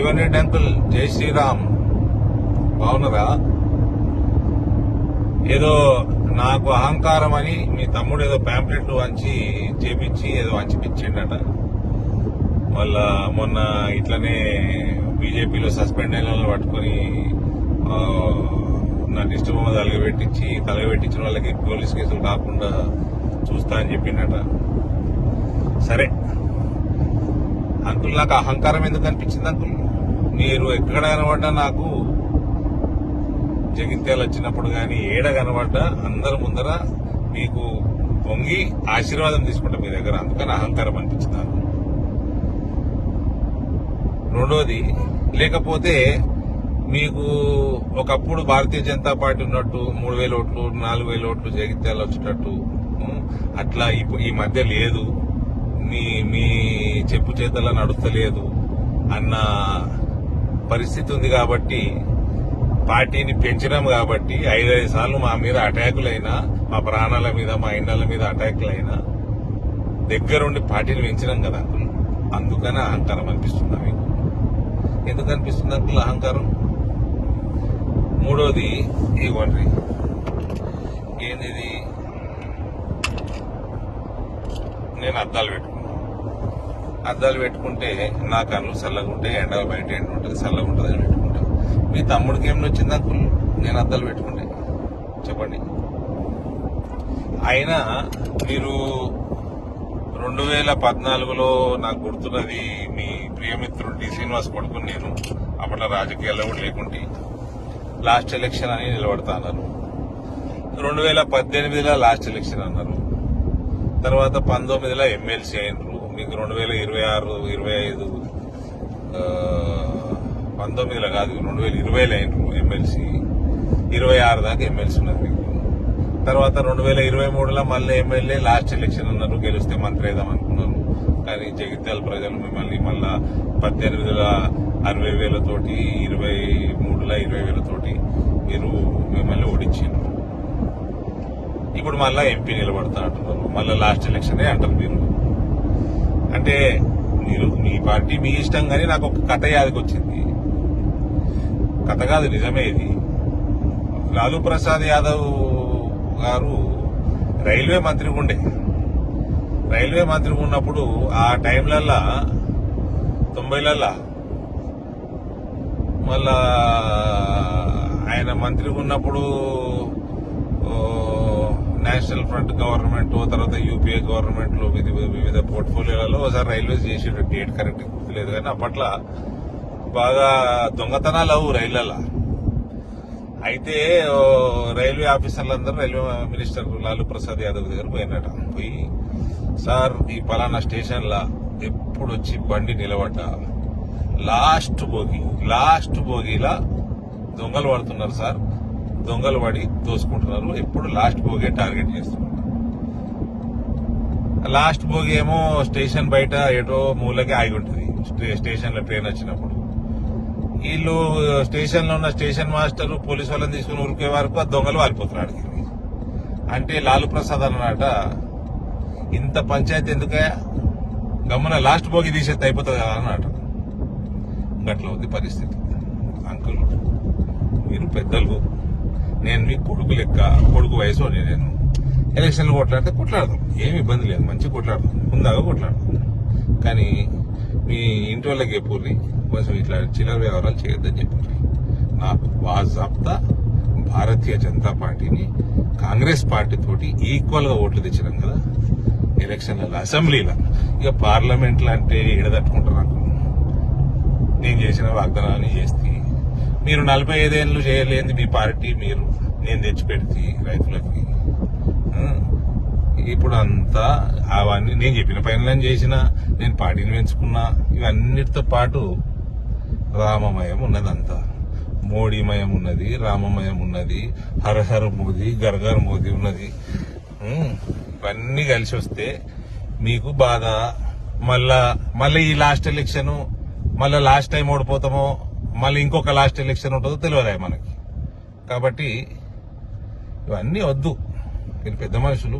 Jeevan uncle జై శ్రీరామ్. బాగున్నారా? ఏదో నాకు అహంకారం అని మీ తమ్ముడు ఏదో ప్యాంప్లెట్లు వంచి చేపించి ఏదో వంచిపించిండట మళ్ళా మొన్న ఇట్లనే బీజేపీలో సస్పెండ్ అయిన వాళ్ళు పట్టుకొని నా దిష్టి మీద తలగబెట్టించి తలగబెట్టించిన వాళ్ళకి పోలీస్ కేసులు కాకుండా చూస్తా అని చెప్పిండట. సరే. అంకుల్ నాకు అహంకారం ఎందుకు అనిపించింది అంకుల్? మీరు ఎక్కడ కనబడ్డా నాకు జగిత్యాలు వచ్చినప్పుడు కానీ ఏడ కనబడ్డా అందరి ముందర మీకు పొంగి ఆశీర్వాదం తీసుకుంటా మీ దగ్గర. అందుకని అహంకారం అనిపించింది రెండోది లేకపోతే మీకు ఒకప్పుడు భారతీయ జనతా పార్టీ ఉన్నట్టు మూడు వేల ఓట్లు నాలుగు వేల ఓట్లు జగిత్యాలు వచ్చేటట్టు అట్లా ఈ మధ్య లేదు. మీ మీ చెప్పు చేతల నడుస్తలేదు అన్న పరిస్థితి ఉంది కాబట్టి పార్టీని పెంచినాం కాబట్టి ఐదైదు సార్లు మా మీద అటాకులైనా మా ప్రాణాల మీద మా ఇండ్ల మీద అటాకులైనా దగ్గరుండి పార్టీని పెంచినాం కదా అంకుల్. అందుకని అహంకారం అనిపిస్తుంది మీకు ఎందుకు అనిపిస్తుంది అంకుల్ అహంకారం? మూడోది ఇవ్వండి. ఏంది నేను అద్దాలు పెట్టుకున్నాను అద్దాలు పెట్టుకుంటే నా కళ్ళు చల్లగా ఉంటే ఎండ బయట ఎండ ఉంటుంది చల్లగా ఉంటుంది అని పెట్టుకుంటాను మీ తమ్ముడికి ఏమి నచ్చింది కుళ్ళు? నేను అద్దాలు పెట్టుకుంటే. చెప్పండి. అయినా మీరు రెండు వేల పద్నాలుగులో నాకు గుర్తున్నది మీ ప్రియమిత్రుడు డి శ్రీనివాస్ కొడుకుని నేను. అప్పట్లో రాజకీయాల్లో కూడా లేకుంటే. లాస్ట్ ఎలక్షన్ అని నిలబడతా అన్నారు. రెండు వేల పద్దెనిమిదిలో లాస్ట్ ఎలక్షన్ అన్నారు. తర్వాత పంతొమ్మిదిలో ఎమ్మెల్సీ అయినరు. మీకు రెండు వేల ఇరవై ఆరు ఇరవై ఐదు పంతొమ్మిదిలో కాదు రెండు వేల ఇరవైలో అయినారు ఎమ్మెల్సీ. ఇరవై ఆరు దాకా ఎమ్మెల్సీ ఉన్నారు మీకు. తర్వాత రెండు వేల ఇరవై మూడులో మళ్ళీ ఎమ్మెల్యే లాస్ట్ ఎలక్షన్ అన్నారు గెలిస్తే మంత్రి వేద్దాం అనుకున్నారు. కానీ జగిత్యాల ప్రజలు మిమ్మల్ని మళ్ళా పద్దెనిమిదిల అరవై వేలతోటి ఇరవై మూడుల ఇరవై వేలతోటి మీరు మిమ్మల్ని ఓడించారు ఇప్పుడు మళ్ళా ఎంపీ నిలబడతా అంటున్నారు. మళ్ళీ లాస్ట్ ఎలక్షనే అంటారు మీరు. అంటే మీరు మీ పార్టీ మీ ఇష్టం కానీ నాకు ఒక కథ యాదకి వచ్చింది కథ కాదు నిజమే ఇది. లాలూ ప్రసాద్ యాదవ్ గారు రైల్వే మంత్రి ఉండే. రైల్వే మంత్రి ఉన్నప్పుడు ఆ టైంలల్లా తొంభైలల్లా మళ్ళా ఆయన మంత్రి ఉన్నప్పుడు నేషనల్ ఫ్రంట్ గవర్నమెంట్ తర్వాత యూపీఏ గవర్నమెంట్లో వివిధ వివిధ పోర్ట్ఫోలియోలలో ఒకసారి రైల్వేస్ చేసి డేట్ కరెక్ట్ గుర్తులేదు కానీ అప్పట్లో బాగా దొంగతనాలు అవు రైళ్ళలో అయితే రైల్వే ఆఫీసర్లందరూ రైల్వే మినిస్టర్ లాలూ ప్రసాద్ యాదవ్ దగ్గర పోయినట. పోయి సార్ ఈ పలానా స్టేషన్లా ఎప్పుడు వచ్చి బండి నిలబడ్డ? లాస్ట్ బోగి లాస్ట్ బోగిలా దొంగలు పడుతున్నారు సార్. దొంగలు పడి తోసుకుంటున్నారు ఎప్పుడు లాస్ట్ భోగే టార్గెట్ చేస్తున్నారు. లాస్ట్ భోగి ఏమో స్టేషన్ బయట ఏటో మూలకి ఆగి ఉంటుంది. స్టేషన్లో స్టేషన్లో ట్రైన్ వచ్చినప్పుడు. వీళ్ళు స్టేషన్లో ఉన్న స్టేషన్ మాస్టర్ పోలీసు వాళ్ళని తీసుకుని ఉరికే వరకు ఆ దొంగలు వారిపోతున్నాడు అంటే లాలు ప్రసాద్ అన్నమాట ఇంత పంచాయతీ ఎందుకే గమ్మున లాస్ట్ భోగి తీసేది అయిపోతుంది కదా అన్నమాట గట్ల ఉంది పరిస్థితి. అంకుల్ మీరు పెద్దలు. నేను మీ కొడుకు లెక్క కొడుకు వయసు నేను ఎలక్షన్లు కొట్లాడితే కొట్లాడదాం. ఏమి ఇబ్బంది లేదు. మంచిగా కొట్లాడదాం. ముందాగా కొట్లాడదాం. కానీ మీ ఇంటి వాళ్ళకి చెప్పుర్రి కొంచెం ఇట్లా చిల్లర వ్యవహారాలు చేయొద్దని చెప్పుర్రి నా వాజాబ్తా భారతీయ జనతా పార్టీని కాంగ్రెస్ పార్టీ తోటి ఈక్వల్గా ఓట్లు తెచ్చినాం కదా. ఎలక్షన్లలో అసెంబ్లీలో. ఇక పార్లమెంట్లో అంటే ఎడదట్టుకుంటారు నాకు? నేను చేసిన వాగ్దానాన్ని చేస్తే మీరు నలభై ఐదేళ్ళు చేయలేని మీ పార్టీ మీరు నేను తెచ్చిపెడితే రైతులకి. ఇప్పుడు అంతా అవన్నీ నేను చెప్పిన పనులను చేసిన నేను పార్టీని పెంచుకున్నా ఇవన్నిటితో పాటు రామమయం ఉన్నదంతా. మోడీమయం ఉన్నది రామమయం ఉన్నది హరహర మోదీ గర్గర్ మోదీ ఉన్నది. ఇవన్నీ కలిసి వస్తే మీకు బాధ మళ్ళా మళ్ళీ ఈ లాస్ట్ ఎలక్షన్ మళ్ళీ లాస్ట్ టైం ఓడిపోతామో మళ్ళీ ఇంకొక లాస్ట్ ఎలక్షన్ ఉంటుందో తెలియదు మనకి. కాబట్టి ఇవన్నీ వద్దు. మీరు పెద్ద మనుషులు.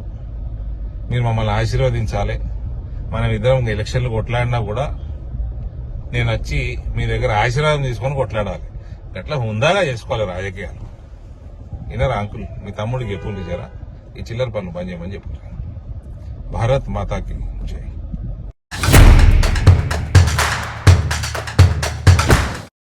మీరు మమ్మల్ని ఆశీర్వదించాలి. మనం ఇద్దరం ఎలక్షన్లు కొట్లాడినా కూడా నేను వచ్చి మీ దగ్గర ఆశీర్వాదం తీసుకొని కొట్లాడాలి. అట్లా హుందాగా చేసుకోవాలి రాజకీయాలు. వినరా అంకుల్ మీ తమ్ముడికి ఎప్పుడు జరా ఈ చిల్లర పనులు పని చేయమని చెప్పారు భారత్ మాతాకి జై.